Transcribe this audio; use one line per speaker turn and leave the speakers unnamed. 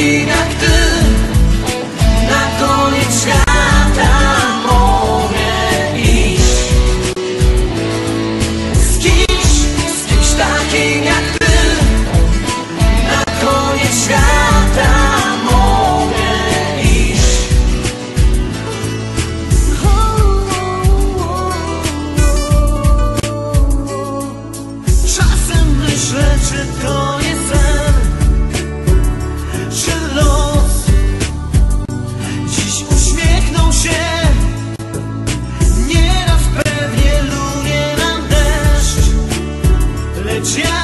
jak ty Na koniec świata mogę iść. Z kimś, z kimś takim jak ty Na koniec świata mogę iść. Czasem myślę, czy to Yeah.